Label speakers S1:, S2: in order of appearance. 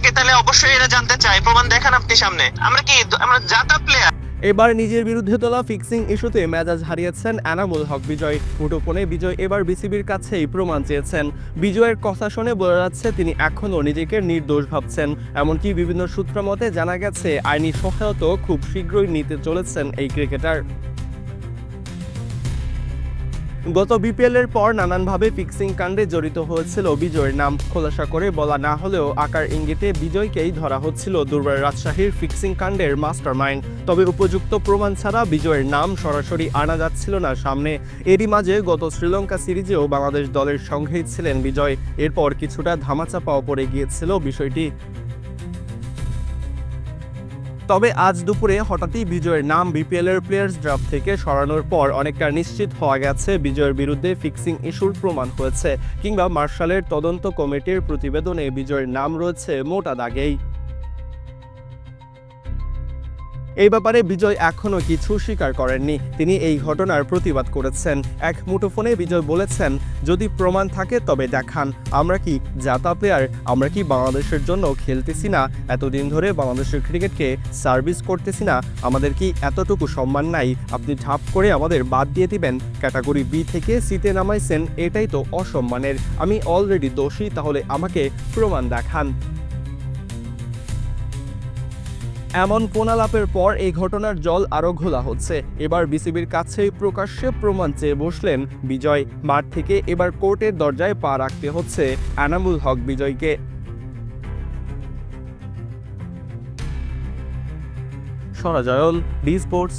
S1: থাকে, তাহলে অবশ্যই এরা জানতে চায়। প্রমাণ দেখান আপনি সামনে। আমরা কি আমরা জাতা প্লেয়ার
S2: এবার নিজের বিরুদ্ধে তোলা ফিক্সিং ইস্যুতে মেজাজ হারিয়েছেন এনামুল হক বিজয়। মুঠোফোনে বিজয় এবার বিসিবির কাছেই প্রমাণ চেয়েছেন। বিজয়ের কথা শুনে বোঝা যাচ্ছে তিনি এখনও নিজেকে নির্দোষ ভাবছেন। এমনকি বিভিন্ন সূত্র মতে জানা গেছে, আইনি সহায়তা খুব শীঘ্রই নিতে চলেছেন এই ক্রিকেটার গত বিপিএল এর পর নানানভাবে ফিক্সিং কাণ্ডে জড়িত হয়েছিল বিজয়ের নাম খোলাসা করে বলা না হলেও আকার ইঙ্গিতে বিজয়কেই ধরা হচ্ছিল দুর্বার রাজশাহীর ফিক্সিং কাণ্ডের মাস্টারমাইন্ড তবে উপযুক্ত প্রমাণ ছাড়া বিজয়ের নাম সরাসরি আনা যাচ্ছিল না সামনে। এরই মাঝে গত শ্রীলঙ্কা সিরিজেও বাংলাদেশ দলের সঙ্গেই ছিলেন বিজয়। এরপর কিছুটা ধামাচাপাও পড়ে গিয়েছিল বিষয়টি। তবে আজ দুপুরে হঠাৎই বিজয়ের নাম বিপিএল এর প্লেয়ার্স ড্রাফট থেকে সরানোর পর অনেকটা নিশ্চিত হওয়া গেছে। বিজয়ের বিরুদ্ধে ফিক্সিং ইস্যুর প্রমাণ হয়েছে কিংবা মার্শালের তদন্ত কমিটির প্রতিবেদনে বিজয়ের নাম রয়েছে মোটা দাগেই। এই ব্যাপারে বিজয় এখনও কিছু স্বীকার করেননি। তিনি এই ঘটনার প্রতিবাদ করেছেন। এক মুঠোফোনে বিজয় বলেছেন, যদি প্রমাণ থাকে তবে দেখান। আমরা কি জাতা প্লেয়ার আমরা কি বাংলাদেশের জন্য খেলতেছি না? এতদিন ধরে বাংলাদেশের ক্রিকেটকে সার্ভিস করতেছি না। আমাদের কি এতটুকু সম্মান নাই? আপনি ঝাপ করে আমাদের বাদ দিয়ে দিবেন। ক্যাটাগরি বি থেকে সিতে নামাইছেন, এটাই তো অসম্মানের। আমি অলরেডি দোষী, তাহলে আমাকে প্রমাণ দেখান। এমন কোনালাপের পর এই ঘটনার জল আরও ঘোলা হচ্ছে। এবার বিসিবির কাছে প্রকাশ্যে প্রমাণ চেয়ে বসলেন বিজয়। মাঠ থেকে এবার কোর্টের দরজায় পা রাখতে হচ্ছে এনামুল হক বিজয়কে। সরাজয়ল ডি স্পোর্টস।